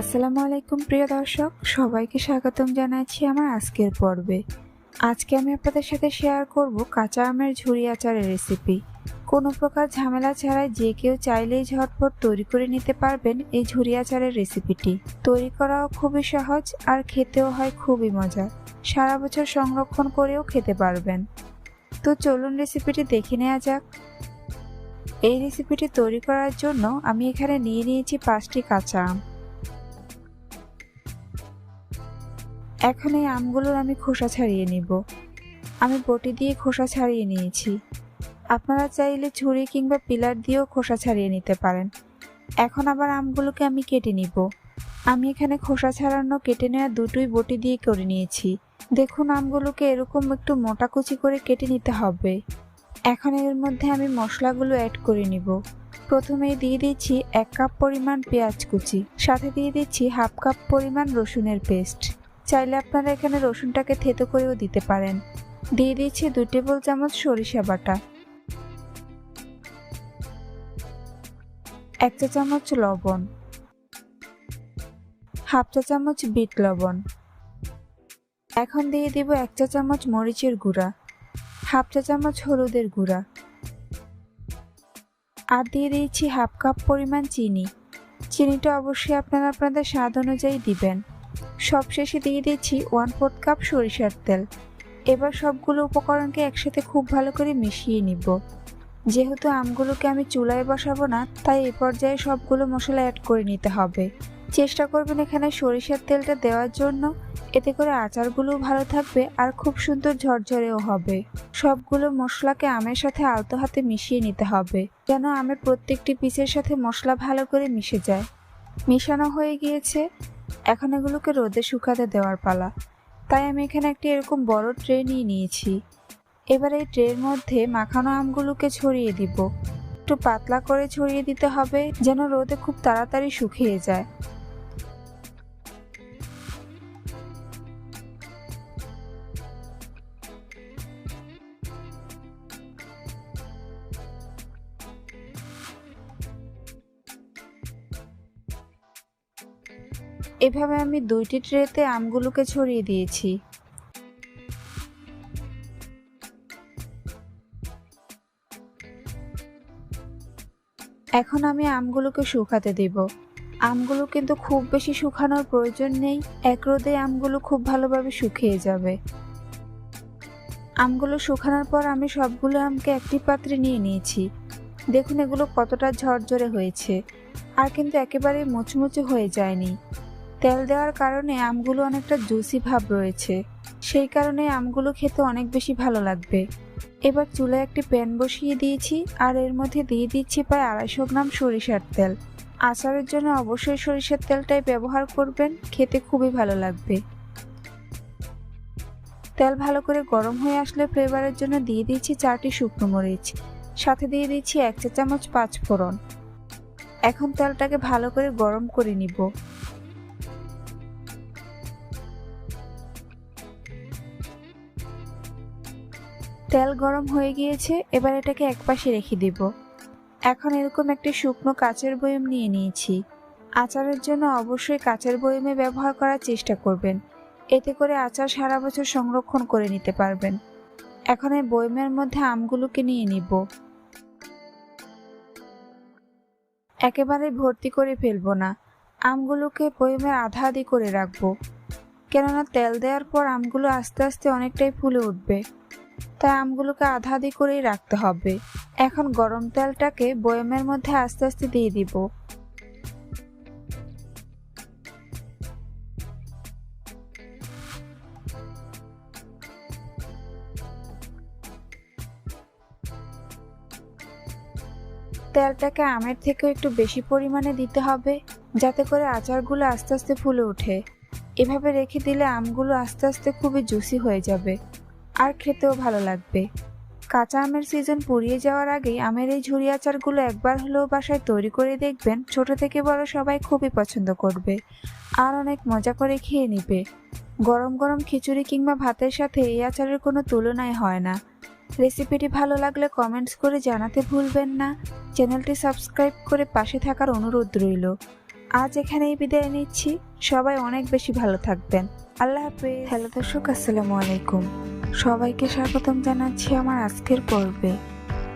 আসসালামু আলাইকুম, প্রিয় দর্শক। সবাইকে স্বাগতম জানাচ্ছি আমার আজকের পর্বে। আজকে আমি আপনাদের সাথে শেয়ার করব কাঁচা আমের ঝুরি আচারের রেসিপি কোনো প্রকার ঝামেলা ছাড়াই যে কেউ চাইলেই ঝটপট তৈরি করে নিতে পারবেন এই ঝুরি আচারের রেসিপিটি তৈরি করাও খুবই সহজ আর খেতেও হয় খুবই মজা। সারা বছর সংরক্ষণ করেও খেতে পারবেন। তো চলুন রেসিপিটি দেখে নেওয়া যাক। এই রেসিপিটি তৈরি করার জন্য আমি এখানে নিয়ে নিয়েছি পাঁচটি কাঁচা আম। এখন এই আমগুলোর আমি খোসা ছাড়িয়ে নিব। আমি বটি দিয়ে খোসা ছাড়িয়ে নিয়েছি। আপনারা চাইলে ছুরি কিংবা পিলার দিয়েও খোসা ছাড়িয়ে নিতে পারেন। এখন আবার আমগুলোকে আমি কেটে নিব। আমি এখানে খোসা ছাড়ানো কেটে নেওয়া দুটোই বটি দিয়ে করে নিয়েছি। দেখুন আমগুলোকে এরকম একটু মোটা কুচি করে কেটে নিতে হবে। এখন এর মধ্যে আমি মশলাগুলো অ্যাড করে নিব। প্রথমেই দিয়ে দিচ্ছি এক কাপ পরিমাণ পেঁয়াজ কুচি, সাথে দিয়ে দিচ্ছি হাফ কাপ পরিমাণ রসুনের পেস্ট চাইলে আপনারা এখানে রসুনটাকে থেতো করেও দিতে পারেন। দিয়ে দিচ্ছি দু টেবিল চামচ সরিষা বাটা। এক চা চামচ লবণ। হাফ চা চামচ বিট লবণ। এখন দিয়ে দিব এক চা চামচ মরিচের গুঁড়া। হাফ চা চামচ হলুদের গুঁড়া। আর দিয়ে দিয়েছি হাফ কাপ পরিমাণ চিনি। চিনিটা অবশ্যই আপনারা আপনাদের স্বাদ অনুযায়ী দিবেন। সবশেষে দিয়ে দিয়েছি ওয়ান ফোর্থ কাপ সরিষার তেল। এবার সবগুলো উপকরণকে একসাথে খুব ভালো করে মিশিয়ে নিব। যেহেতু আমগুলোকে আমি চুলায় বসাবো না, তাই এ পর্যায়ে সবগুলো মশলা অ্যাড করে নিতে হবে। চেষ্টা করবেন এখানে সরিষার তেলটা দেওয়ার জন্য। এতে করে আচারগুলো ভালো থাকবে আর খুব সুন্দর ঝরঝরেও হবে। সবগুলো মশলাকে আমের সাথে আলতো হাতে মিশিয়ে নিতে হবে, যেন আমের প্রত্যেকটি পিসের সাথে মশলা ভালো করে মিশে যায়। মিশানো হয়ে গিয়েছে। এখন এগুলোকে রোদে শুকাতে দেওয়ার পালা। তাই আমি এখানে একটি এরকম বড় ট্রে নিয়ে নিয়েছি। এবার এই ট্রের মধ্যে মাখানো আমগুলোকে ছড়িয়ে দিব। একটু পাতলা করে ছড়িয়ে দিতে হবে, যেন রোদে খুব তাড়াতাড়ি শুকিয়ে যায়। এভাবে আমি দুইটি ট্রেতে আমগুলোকে ছড়িয়ে দিয়েছি। এখন আমি আমগুলোকে শুকাতে দেব। আমগুলো কিন্তু খুব বেশি শুকানোর প্রয়োজন নেই। এক রোদে আমগুলো খুব ভালোভাবে শুকিয়ে যাবে। আমগুলো শুকানোর পর আমি সবগুলো আমকে একটি পাত্রে নিয়ে নিয়েছি। দেখুন এগুলো কতটা ঝরঝরে হয়েছে। আর কিন্তু একেবারে মুচমুচে হয়ে যায়নি। তেল দেওয়ার কারণে আমগুলো অনেকটা জুসি ভাব রয়েছে। সেই কারণে আমগুলো খেতে অনেক বেশি ভালো লাগবে। এবার চুলায় একটি প্যান বসিয়ে দিয়েছি আর এর মধ্যে দিয়ে দিচ্ছি প্রায় আড়াইশো গ্রাম সরিষার তেল। আচারের জন্য অবশ্যই সরিষার তেলটাই ব্যবহার করবেন, খেতে খুবই ভালো লাগবে। তেল ভালো করে গরম হয়ে আসলে ফ্লেভারের জন্য দিয়ে দিচ্ছি চারটি শুকনো মরিচ। সাথে দিয়ে দিচ্ছি এক চা চামচ পাঁচ ফোড়ন এখন তেলটাকে ভালো করে গরম করে নিব। তেল গরম হয়ে গিয়েছে, এবার এটাকে একপাশে রেখে দিব। এখন এরকম একটি শুকনো কাচের বয়ম নিয়ে নিয়েছি। আচারের জন্য অবশ্যই কাচের বয়মে ব্যবহার করার চেষ্টা করবেন। এতে করে আচার সারা বছর সংরক্ষণ করে নিতে পারবেন। এখন এই বয়মের মধ্যে আমগুলোকে নিয়ে নিব। একেবারে ভর্তি করে ফেলব না। আমগুলোকে বয়মের আধা আধি করে রাখব। কেননা তেল দেওয়ার পর আমগুলো আস্তে আস্তে অনেকটাই ফুলে উঠবে। তাই আমগুলোকে আধা আধি করেই রাখতে হবে। এখন গরম তেলটাকে বয়মের মধ্যে আস্তে আস্তে দিয়ে দিব। তেলটাকে আমের থেকেও একটু বেশি পরিমাণে দিতে হবে, যাতে করে আচারগুলো আস্তে আস্তে ফুলে ওঠে। এভাবে রেখে দিলে আমগুলো আস্তে আস্তে খুবই জুসি হয়ে যাবে। আর খেতেও ভালো লাগবে। কাঁচা আমের সিজন পুড়িয়ে যাওয়ার আগেই আমের এই ঝুড়ি আচারগুলো একবার হলেও বাসায় তৈরি করে দেখবেন, ছোট থেকে বড় সবাই খুবই পছন্দ করবে। আর অনেক মজা করে খেয়ে নিবে। গরম গরম খিচুড়ি কিংবা ভাতের সাথে এই আচারের কোনো তুলনাই হয় না। রেসিপিটি ভালো লাগলে কমেন্টস করে জানাতে ভুলবেন না। চ্যানেলটি সাবস্ক্রাইব করে পাশে থাকার অনুরোধ রইল। আজ এখানেই বিদায় নিচ্ছি। সবাই অনেক বেশি ভালো থাকবেন। আল্লাহ হাফেজ। হ্যালো দর্শক, আসসালামু আলাইকুম। সবাইকে স্বাগতম জানাচ্ছি আমার আজকের পর্বে।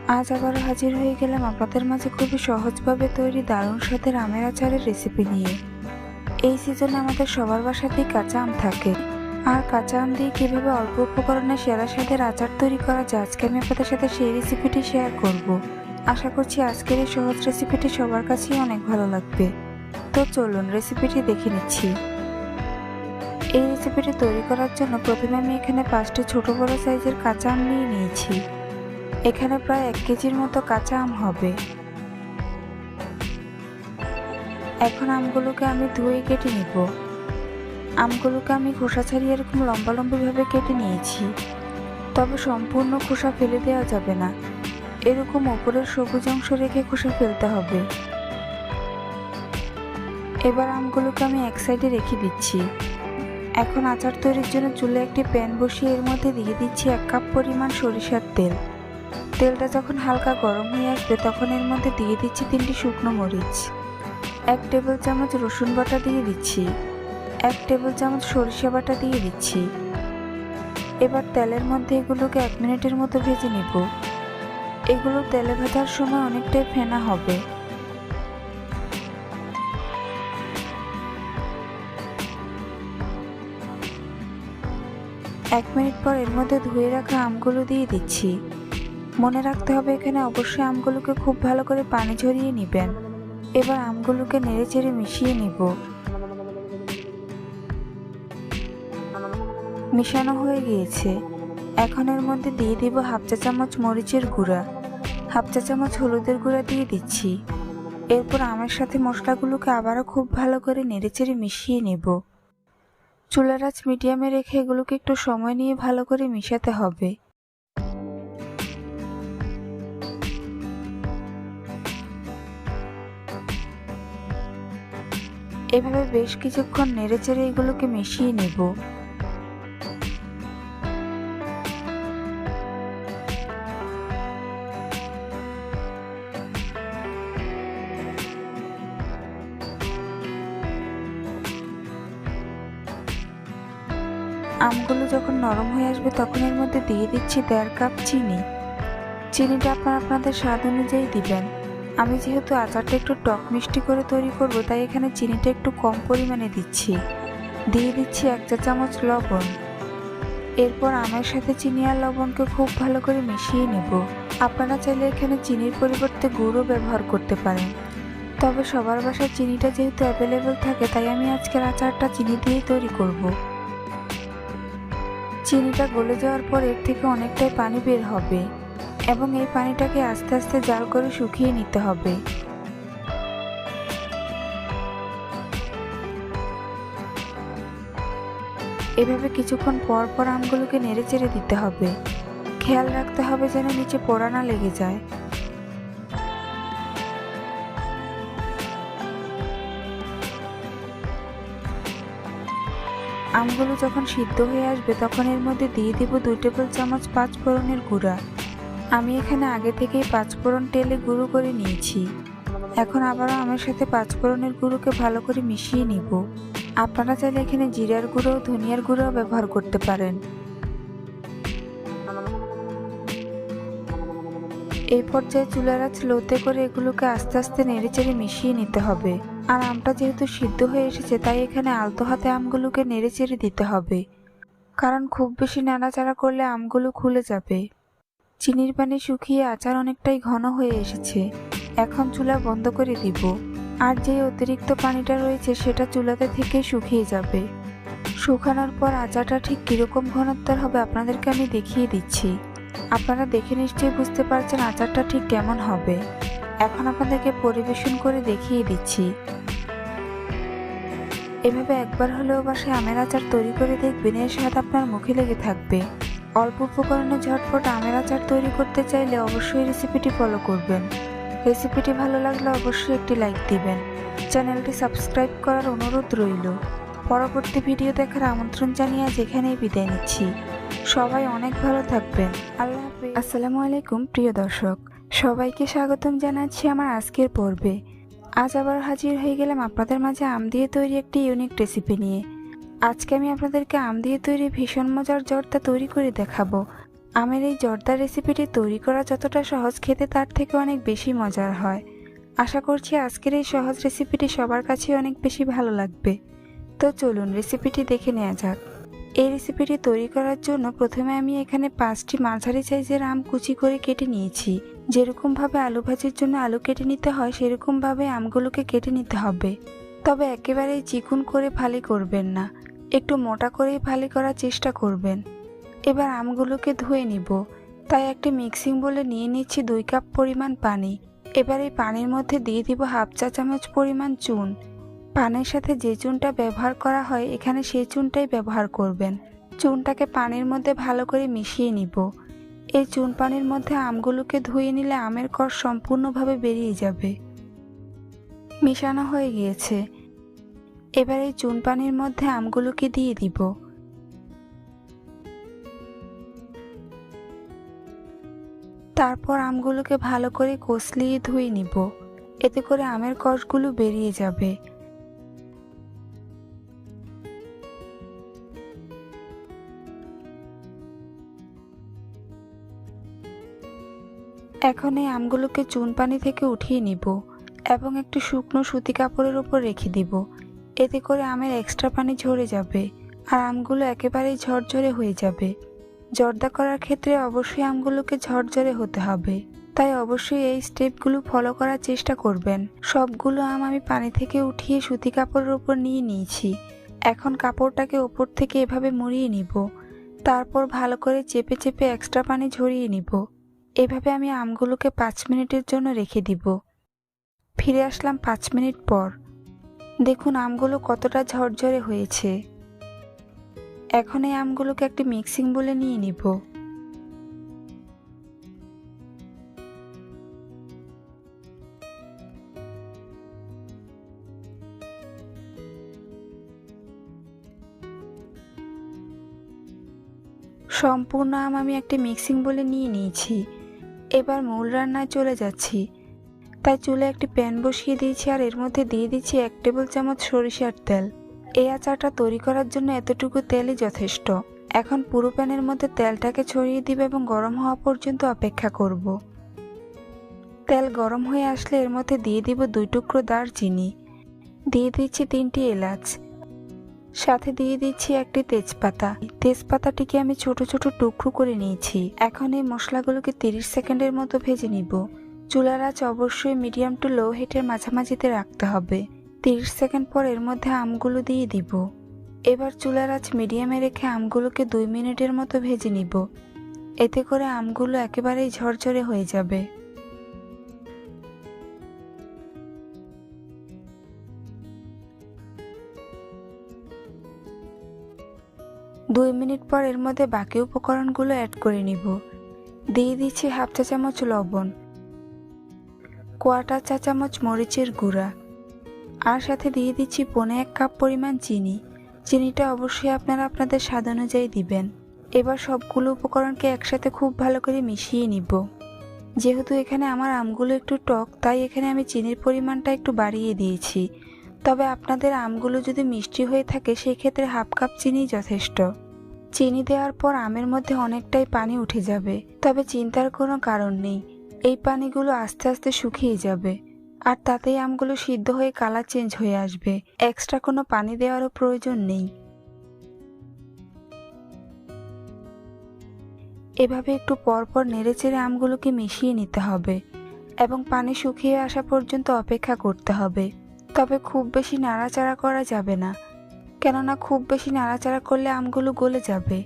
আজ আবার হাজির হয়ে গেলাম আপনাদের মাঝে খুবই সহজভাবে তৈরি দারুণ স্বাদের আমের আচারের রেসিপি নিয়ে। এই সিজনে আমাদের সবার বাসাতেই কাঁচা আম থাকে। আর কাঁচা আম দিয়ে কীভাবে অল্প উপকরণে সেরা স্বাদের আচার তৈরি করা যায় আজকে আমি আপনাদের সাথে সেই রেসিপিটি শেয়ার করব। আশা করছি আজকের এই সহজ রেসিপিটি সবার কাছেই অনেক ভালো লাগবে। তো চলুন রেসিপিটি দেখে নিচ্ছি। এই রেসিপিটি তৈরি করার জন্য প্রথমে আমি এখানে পাঁচটি ছোট বড় সাইজের কাঁচা আম নিয়ে নিয়েছি। এখানে প্রায় এক কেজির মতো কাঁচা আম হবে। এখন আমগুলোকে আমি ধুয়ে কেটে নিব। আমগুলোকে আমি খোসা ছাড়িয়ে এরকম লম্বা লম্বিভাবে কেটে নিয়েছি। তবে সম্পূর্ণ খোসা ফেলে দেওয়া যাবে না। এরকম ওপরের সবুজ অংশ রেখে খোসা ফেলতে হবে। এবার আমগুলোকে আমি এক সাইডে রেখে দিচ্ছি। এখন আচার তৈরির জন্য চুলে একটি প্যান বসিয়ে এর মধ্যে দিয়ে দিচ্ছি এক কাপ পরিমাণ সরিষার তেল। তেলটা যখন হালকা গরম হয়ে আসবে, তখন এর মধ্যে দিয়ে দিচ্ছি তিনটি শুকনো মরিচ। এক টেবিল চামচ রসুন বাটা দিয়ে দিচ্ছি। এক টেবিল চামচ সরিষা বাটা দিয়ে দিচ্ছি। এবার তেলের মধ্যে এগুলোকে এক মিনিটের মতো ভেজে নিব। এগুলো তেলে ভাজার সময় অনেকটাই ফেনা হবে। এক মিনিট পর এর মধ্যে ধুয়ে রাখা আমগুলো দিয়ে দিচ্ছি। মনে রাখতে হবে এখানে অবশ্যই আমগুলোকে খুব ভালো করে পানি ঝরিয়ে নেবেন। এবার আমগুলোকে নেড়ে চেড়ে মিশিয়ে নিব। মিশানো হয়ে গিয়েছে। এখন এর মধ্যে দিয়ে দিব হাফ চা চামচ মরিচের গুঁড়া। হাফ চা চামচ হলুদের গুঁড়া দিয়ে দিচ্ছি। এরপর আমের সাথে মশলাগুলোকে আবারও খুব ভালো করে নেড়েচেড়ে মিশিয়ে নেব। চুলার আঁচ মিডিয়ামে রেখে এগুলোকে একটু সময় নিয়ে ভালো করে মিশাতে হবে। এভাবে বেশ কিছুক্ষণ নেড়েচেড়ে এগুলোকে মিশিয়ে নেব। নরম হয়ে আসবে তখন এর মধ্যে দিয়ে দিচ্ছি দেড় কাপ চিনি। চিনিটা আপনারা আপনাদের স্বাদ অনুযায়ী দিবেন। আমি যেহেতু আচারটা একটু টক মিষ্টি করে তৈরি করব, তাই এখানে চিনিটা একটু কম পরিমাণে দিচ্ছি। দিয়ে দিচ্ছি এক চা চামচ লবণ। এরপর আমের সাথে চিনি আর লবণকে খুব ভালো করে মিশিয়ে নেব। আপনারা চাইলে এখানে চিনির পরিবর্তে গুঁড়ো ব্যবহার করতে পারেন। তবে সবার বাসায় চিনিটা যেহেতু অ্যাভেলেবেল থাকে, তাই আমি আজকের আচারটা চিনি দিয়েই তৈরি করব। চিনিটা গলে যাওয়ার পর এর থেকে অনেকটাই পানি বের হবে এবং এই পানিটাকে আস্তে আস্তে জাল করে শুকিয়ে নিতে হবে। এভাবে কিছুক্ষণ পর পর আমগুলোকে নেড়ে চেড়ে দিতে হবে। খেয়াল রাখতে হবে যেন নিচে পোড়া না লেগে যায়। আমগুলো যখন সিদ্ধ হয়ে আসবে, তখন এর মধ্যে দিয়ে দিব দুই টেবিল চামচ পাঁচ ফোড়নের গুঁড়া। আমি এখানে আগে থেকেই পাঁচ ফোড়ন তেলে গুঁড়ো করে নিয়েছি। এখন আবারও আমের সাথে পাঁচ ফোড়নের গুঁড়োকে ভালো করে মিশিয়ে নিব। আপনারা চাইলে এখানে জিরার গুঁড়ো, ধনিয়ার গুঁড়ো ব্যবহার করতে পারেন। এই পর্যায়ে চুলার আঁচ লোতে করে এগুলোকে আস্তে আস্তে নেড়েচেড়ে মিশিয়ে নিতে হবে। আর আমটা যেহেতু সিদ্ধ হয়ে এসেছে, তাই এখানে আলতো হাতে আমগুলোকে নেড়েচেড়ে দিতে হবে। কারণ খুব বেশি নাড়াচাড়া করলে আমগুলো খুলে যাবে। চিনির পানি শুকিয়ে আচার অনেকটাই ঘন হয়ে এসেছে। এখন চুলা বন্ধ করে দিব। আর যে অতিরিক্ত পানিটা রয়েছে, সেটা চুলাতে থেকে শুকিয়ে যাবে। শুকানোর পর আচারটা ঠিক কীরকম ঘনত্বের হবে আপনাদেরকে আমি দেখিয়ে দিচ্ছি। আপনারা দেখে নিশ্চয়ই বুঝতে পারছেন আচারটা ঠিক কেমন হবে। এখন আপনাদেরকে পরিবেশন করে দেখিয়ে দিচ্ছি। এভাবে একবার হলেও বাসায় আমের আচার তৈরি করে দেখবেন, এর স্বাদ আপনার মুখে লেগে থাকবে। অল্প উপকরণে ঝটপট আমের আচার তৈরি করতে চাইলে অবশ্যই রেসিপিটি ফলো করবেন। রেসিপিটি ভালো লাগলে অবশ্যই একটি লাইক দিবেন। চ্যানেলটি সাবস্ক্রাইব করার অনুরোধ রইল। পরবর্তী ভিডিও দেখার আমন্ত্রণ জানিয়ে যেখানেই বিদায় নিচ্ছি। সবাই অনেক ভালো থাকবেন। আল্লাহ। আসসালামু আলাইকুম, প্রিয় দর্শক। সবাইকে স্বাগতম জানাচ্ছি আমার আজকের পর্বে। আজ আবার হাজির হয়ে গেলাম আপনাদের মাঝে আম দিয়ে তৈরি একটি ইউনিক রেসিপি নিয়ে। আজকে আমি আপনাদেরকে আম দিয়ে তৈরি ভীষণ মজার জর্দা তৈরি করে দেখাবো। আমের এই জর্দা রেসিপিটি তৈরি করা যতটা সহজ খেতে তার থেকে অনেক বেশি মজার হয়। আশা করছি আজকের এই সহজ রেসিপিটি সবার কাছে অনেক বেশি ভালো লাগবে। তো চলুন রেসিপিটি দেখে নেওয়া যাক। এই রেসিপিটি তৈরি করার জন্য প্রথমে আমি এখানে পাঁচটি মাঝারি সাইজের আম কুচি করে কেটে নিয়েছি। যেরকমভাবে আলু ভাজির জন্য আলু কেটে নিতে হয় সেরকমভাবে আমগুলোকে কেটে নিতে হবে। তবে একেবারেই চিকুন করে ফালি করবেন না। একটু মোটা করেই ফালি করার চেষ্টা করবেন। এবার আমগুলোকে ধুয়ে নিব। তাই একটি মিক্সিং বলে নিয়ে নিচ্ছি দুই কাপ পরিমাণ পানি। এবার এই পানির মধ্যে দিয়ে দিব হাফ চা চামচ পরিমাণ চুন। পানের সাথে যে চুনটা ব্যবহার করা হয়, এখানে সেই চুনটাই ব্যবহার করবেন। চুনটাকে পানির মধ্যে ভালো করে মিশিয়ে নিব। এই চুন পানির মধ্যে আমগুলোকে ধুয়ে নিলে আমের কষ সম্পূর্ণভাবে বেরিয়ে যাবে। মিশানো হয়ে গিয়েছে। এবার এই চুন পানির মধ্যে আমগুলোকে দিয়ে দিব। তারপর আমগুলোকে ভালো করে কষলিয়ে ধুয়ে নিব। এতে করে আমের কষগুলো বেরিয়ে যাবে। এখন এই আমগুলোকে চুন পানি থেকে উঠিয়ে নিব এবং একটি শুকনো সুতি কাপড়ের উপর রেখে দিব। এতে করে আমের এক্সট্রা পানি ঝরে যাবে আর আমগুলো একেবারেই ঝরঝরে হয়ে যাবে। জর্দা করার ক্ষেত্রে অবশ্যই আমগুলোকে ঝরঝরে হতে হবে। তাই অবশ্যই এই স্টেপগুলো ফলো করার চেষ্টা করবেন। সবগুলো আম আমি পানি থেকে উঠিয়ে সুতি কাপড়ের উপর নিয়ে নিয়েছি। এখন কাপড়টাকে ওপর থেকে এভাবে মুড়িয়ে নিব। তারপর ভালো করে চেপে চেপে এক্সট্রা পানি ঝরিয়ে নিব। এভাবে আমি আমগুলোকে পাঁচ মিনিটের জন্য রেখে দিব। ফিরে আসলাম পাঁচ মিনিট পর। দেখুন, আমগুলো কতটা ঝরঝরে হয়েছে। এখন এই আমগুলোকে একটি মিক্সিং বলে নিয়ে নিব। সম্পূর্ণ আম আমি একটি মিক্সিং বলে নিয়ে নিয়েছি। এবার মূল রান্নায় চলে যাচ্ছি। তাই চুলে একটি প্যান বসিয়ে দিয়েছি আর এর মধ্যে দিয়ে দিচ্ছি এক টেবিল চামচ সরিষার তেল। এই আচারটা তৈরি করার জন্য এতটুকু তেলই যথেষ্ট। এখন পুরো প্যানের মধ্যে তেলটাকে ছড়িয়ে দিব এবং গরম হওয়া পর্যন্ত অপেক্ষা করব। তেল গরম হয়ে আসলে এর মধ্যে দিয়ে দিব দুই টুকরো দারচিনি। দিয়ে দিচ্ছি তিনটি এলাচ। সাথে দিয়ে দিচ্ছি একটি তেজপাতা। তেজপাতাটিকে আমি ছোট ছোট টুকরো করে নিয়েছি। এখন এই মশলাগুলোকে তিরিশ সেকেন্ডের মতো ভেজে নিব। চুলার আঁচ অবশ্যই মিডিয়াম টু লো হিটের মাঝামাঝিতে রাখতে হবে। তিরিশ সেকেন্ড পর এর মধ্যে আমগুলো দিয়ে দিব। এবার চুলার আঁচ মিডিয়ামে রেখে আমগুলোকে দুই মিনিটের মতো ভেজে নিব। এতে করে আমগুলো একেবারেই ঝরঝরে হয়ে যাবে। দুই মিনিট পর এর মধ্যে বাকি উপকরণগুলো অ্যাড করে নিব। দিয়ে দিচ্ছি হাফ চা চামচ লবণ কোয়াটার চা চামচ মরিচের গুঁড়া, আর সাথে দিয়ে দিচ্ছি পনে এক কাপ পরিমাণ চিনি। চিনিটা অবশ্যই আপনারা আপনাদের স্বাদ অনুযায়ী দিবেন। এবার সবগুলো উপকরণকে একসাথে খুব ভালো করে মিশিয়ে নিব। যেহেতু এখানে আমার আমগুলো একটু টক, তাই এখানে আমি চিনির পরিমাণটা একটু বাড়িয়ে দিয়েছি। তবে আপনাদের আমগুলো যদি মিষ্টি হয়ে থাকে, সেক্ষেত্রে হাফ কাপ চিনি যথেষ্ট। চিনি দেওয়ার পর আমের মধ্যে অনেকটাই পানি উঠে যাবে। তবে চিন্তার কোনো কারণ নেই। এই পানিগুলো আস্তে আস্তে শুকিয়ে যাবে। আর তাতেই আমগুলো সিদ্ধ হয়ে কালার চেঞ্জ হয়ে আসবে। এক্সট্রা কোনো পানি দেওয়ারও প্রয়োজন নেই। এভাবে একটু পরপর নেড়েচেড়ে আমগুলোকে মিশিয়ে নিতে হবে এবং পানি শুকিয়ে আসা পর্যন্ত অপেক্ষা করতে হবে। তবে খুব বেশি নাড়াচাড়া করা যাবে না। কেননা খুব বেশি নাড়াচাড়া করলে আমগুলো গলে যাবে।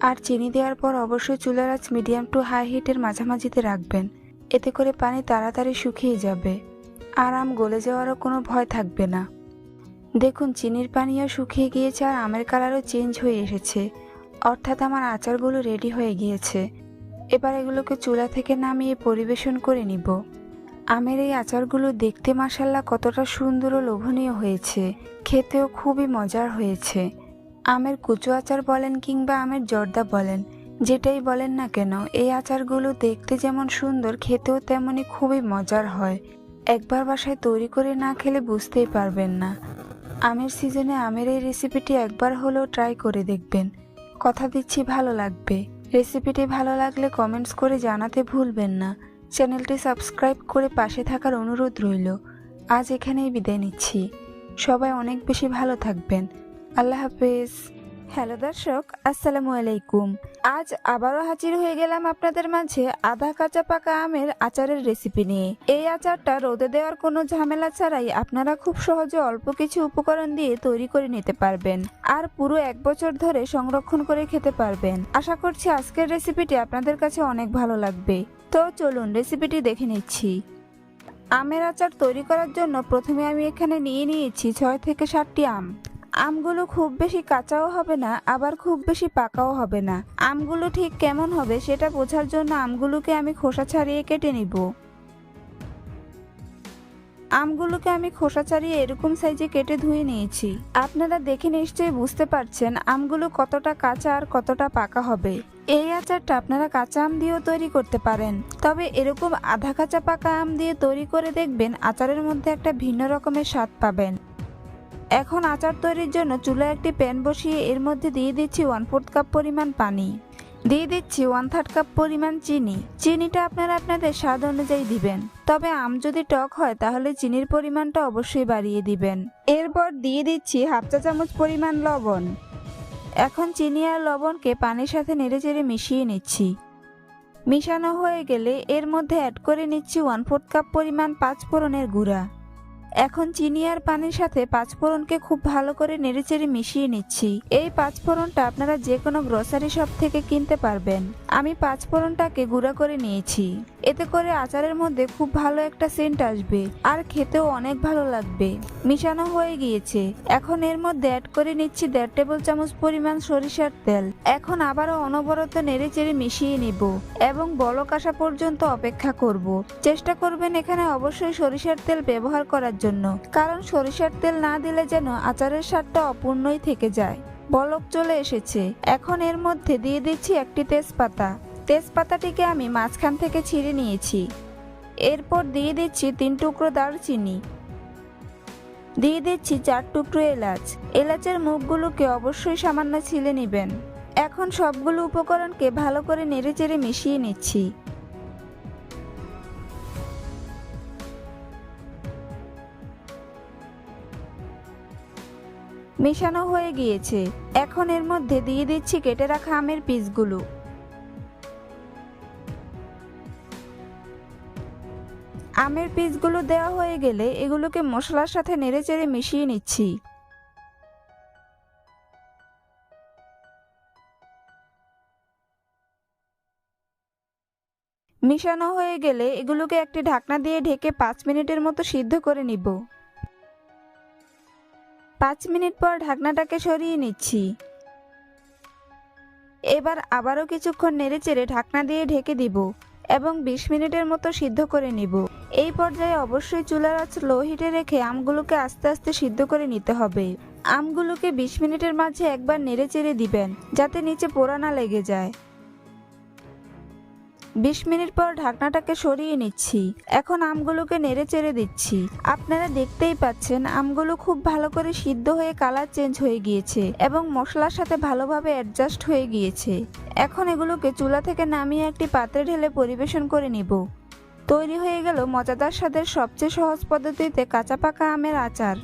আর চিনি দেওয়ার পর অবশ্যই চুলার আঁচ মিডিয়াম টু হাই হিটের মাঝামাঝিতে রাখবেন। এতে করে পানি তাড়াতাড়ি শুকিয়ে যাবে। আর আম গলে যাওয়ারও কোনো ভয় থাকবে না। দেখুন, চিনির পানিও শুকিয়ে গিয়েছে আর আমের কালারও চেঞ্জ হয়ে এসেছে। অর্থাৎ আমার আচারগুলো রেডি হয়ে গিয়েছে। এবার এগুলোকে চুলা থেকে নামিয়ে পরিবেশন করে নিব। আমের এই আচারগুলো দেখতে মাসাল্লা কতটা সুন্দর ও লোভনীয় হয়েছে। খেতেও খুবই মজার হয়েছে। আমের কুচো আচার বলেন কিংবা আমের জর্দা বলেন, যেটাই বলেন না কেন, এই আচারগুলো দেখতে যেমন সুন্দর, খেতেও তেমনই খুবই মজার হয়। একবার বাসায় তৈরি করে না খেলে বুঝতেই পারবেন না। আমের সিজনে আমের এই রেসিপিটি একবার হলেও ট্রাই করে দেখবেন। কথা দিচ্ছি ভালো লাগবে। রেসিপিটি ভালো লাগলে কমেন্টস করে জানাতে ভুলবেন না। চ্যানেলটি সাবস্ক্রাইব করে পাশে থাকার অনুরোধ রইল। আজ এখানেই বিদায় নিচ্ছি। সবাই অনেক বেশি ভালো থাকবেন। আল্লাহ হাফেজ। হ্যালো দর্শক, আসসালামু আলাইকুম। আজ আবারও হাজির হয়ে গেলাম আপনাদের মাঝে আধা কাঁচা পাকা আমের আচারের রেসিপি নিয়ে। এই আচারটা রোদে দেওয়ার কোনো ঝামেলা ছাড়াই আপনারা খুব সহজে অল্প কিছু উপকরণ দিয়ে তৈরি করে নিতে পারবেন। আর পুরো এক বছর ধরে সংরক্ষণ করে খেতে পারবেন। আশা করছি আজকের রেসিপিটি আপনাদের কাছে অনেক ভালো লাগবে। তো চলুন রেসিপিটি দেখে নিচ্ছি। আমের আচার তৈরি করার জন্য প্রথমে আমি এখানে নিয়ে নিয়েছি ছয় থেকে সাতটি আম। আমগুলো খুব বেশি কাঁচাও হবে না, আবার খুব বেশি পাকাও হবে না। আমগুলো ঠিক কেমন হবে সেটা বোঝার জন্য আমগুলোকে আমি খোসা ছাড়িয়ে কেটে নিব। আমগুলোকে আমি খোসা ছাড়িয়ে এরকম সাইজে কেটে ধুয়ে নিয়েছি। আপনারা দেখে নিশ্চয়ই বুঝতে পারছেন আমগুলো কতটা কাঁচা আর কতটা পাকা হবে। এই আচারটা আপনারা কাঁচা আম দিয়েও তৈরি করতে পারেন। তবে এরকম আধা কাঁচা পাকা আম দিয়ে তৈরি করে দেখবেন আচারের মধ্যে একটা ভিন্ন রকমের স্বাদ পাবেন। এখন আচার তৈরির জন্য চুলায় একটি প্যান বসিয়ে এর মধ্যে দিয়ে দিচ্ছি ওয়ান ফোর্থ কাপ পরিমাণ পানি। দিয়ে দিচ্ছি ওয়ান থার্ড কাপ পরিমাণ চিনি। চিনিটা আপনারা আপনাদের স্বাদ অনুযায়ী দিবেন। তবে আম যদি টক হয়, তাহলে চিনির পরিমাণটা অবশ্যই বাড়িয়ে দিবেন। এরপর দিয়ে দিচ্ছি হাফ চা চামচ পরিমাণ লবণ। এখন চিনি আর লবণকে পানির সাথে নেড়েচেড়ে মিশিয়ে নিচ্ছি। মিশানো হয়ে গেলে এর মধ্যে অ্যাড করে নিচ্ছি ওয়ান ফোর্থ কাপ পরিমাণ পাঁচ ফোড়নের গুঁড়া। এখন চিনি আর পানির সাথে পাঁচফোড়নকে খুব ভালো করে নেড়েচেড়ে মিশিয়ে নিচ্ছি। এই পাঁচফোড়নটা আপনারা যে কোনো গ্রসারি শপ থেকে কিনতে পারবেন। আমি পাঁচফোড়নটাকে গুঁড়া করে নিয়েছি। এতে করে আচারের মধ্যে খুব ভালো একটা সেন্ট আসবে আর খেতেও অনেক ভালো লাগবে। মিশানো হয়ে গিয়েছে। এখন এর মধ্যে অ্যাড করে নিচ্ছি দেড় টেবিল চামচ পরিমাণ সরিষার তেল। এখন আবারও অনবরত নেড়েচেড়ে মিশিয়ে নিব এবং বলক আসা পর্যন্ত অপেক্ষা করব। চেষ্টা করবেন এখানে অবশ্যই সরিষার তেল ব্যবহার করার জন্য। কারণ সরিষার তেল না দিলে যেন আচারের স্বাদটা অপূর্ণই থেকে যায়। বলক চলে এসেছে। এখন এর মধ্যে দিয়ে দিচ্ছি একটি তেজপাতা। তেজপাতাটিকে আমি মাঝখান থেকে ছিঁড়ে নিয়েছি। এরপর দিয়ে দিচ্ছি তিন টুকরো দারচিনি। দিয়ে দিচ্ছি চার টুকরো এলাচ। এলাচের মুখগুলোকে অবশ্যই সামান্য ছিলে নেবেন। এখন সবগুলো উপকরণকে ভালো করে নেড়েচেড়ে মিশিয়ে নিচ্ছি। মেশানো হয়ে গিয়েছে। এখন এর মধ্যে দিয়ে দিচ্ছি কেটে রাখা আমের পিসগুলো। আমের পিসগুলো দেওয়া হয়ে গেলে এগুলোকে মশলার সাথে নেড়েচেড়ে মিশিয়ে নিচ্ছি। মিশানো হয়ে গেলে এগুলোকে একটি ঢাকনা দিয়ে ঢেকে পাঁচ মিনিটের মতো সিদ্ধ করে নিব। পাঁচ মিনিট পর ঢাকনাটাকে সরিয়ে নিচ্ছি। এবার আবারও কিছুক্ষণ নেড়েচেড়ে ঢাকনা দিয়ে ঢেকে দিব এবং বিশ মিনিটের মতো সিদ্ধ করে নিব। এই পর্যায়ে অবশ্যই চুলার আঁচ লো হিটে রেখে আমগুলোকে আস্তে আস্তে সিদ্ধ করে নিতে হবে। আমগুলোকে বিশ মিনিটের মাঝে একবার নেড়েচেড়ে দিবেন, যাতে নিচে পোড়া না লেগে যায়। বিশ মিনিট পর ঢাকনাটাকে সরিয়ে নিচ্ছি। এখন আমগুলোকে নেড়ে চেড়ে দিচ্ছি। আপনারা দেখতেই পাচ্ছেন, আমগুলো খুব ভালো করে সিদ্ধ হয়ে কালার চেঞ্জ হয়ে গিয়েছে এবং মশলার সাথে ভালোভাবে অ্যাডজাস্ট হয়ে গিয়েছে। এখন এগুলোকে চুলা থেকে নামিয়ে একটি পাত্রে ঢেলে পরিবেশন করে নিব। তৈরি হয়ে গেল মজাদার স্বাদের সবচেয়ে সহজ পদ্ধতিতে কাঁচা পাকা আমের আচার।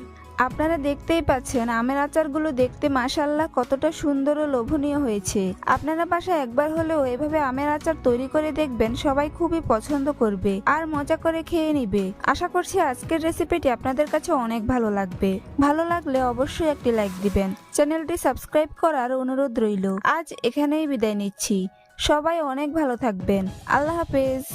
আপনারা দেখতেই পাচ্ছেন আমের আচারগুলো দেখতে মাসাল্লাহ কতটা সুন্দর ও লোভনীয় হয়েছে। আপনারা বাসায় একবার হলেও এভাবে আমের আচার তৈরি করে দেখবেন, সবাই খুবই পছন্দ করবে আর মজা করে খেয়ে নিবে। আশা করছি আজকের রেসিপিটি আপনাদের কাছে অনেক ভালো লাগবে। ভালো লাগলে অবশ্যই একটি লাইক দিবেন, চ্যানেলটি সাবস্ক্রাইব করার অনুরোধ রইল। আজ এখানেই বিদায় নিচ্ছি। সবাই অনেক ভালো থাকবেন। আল্লাহ হাফেজ।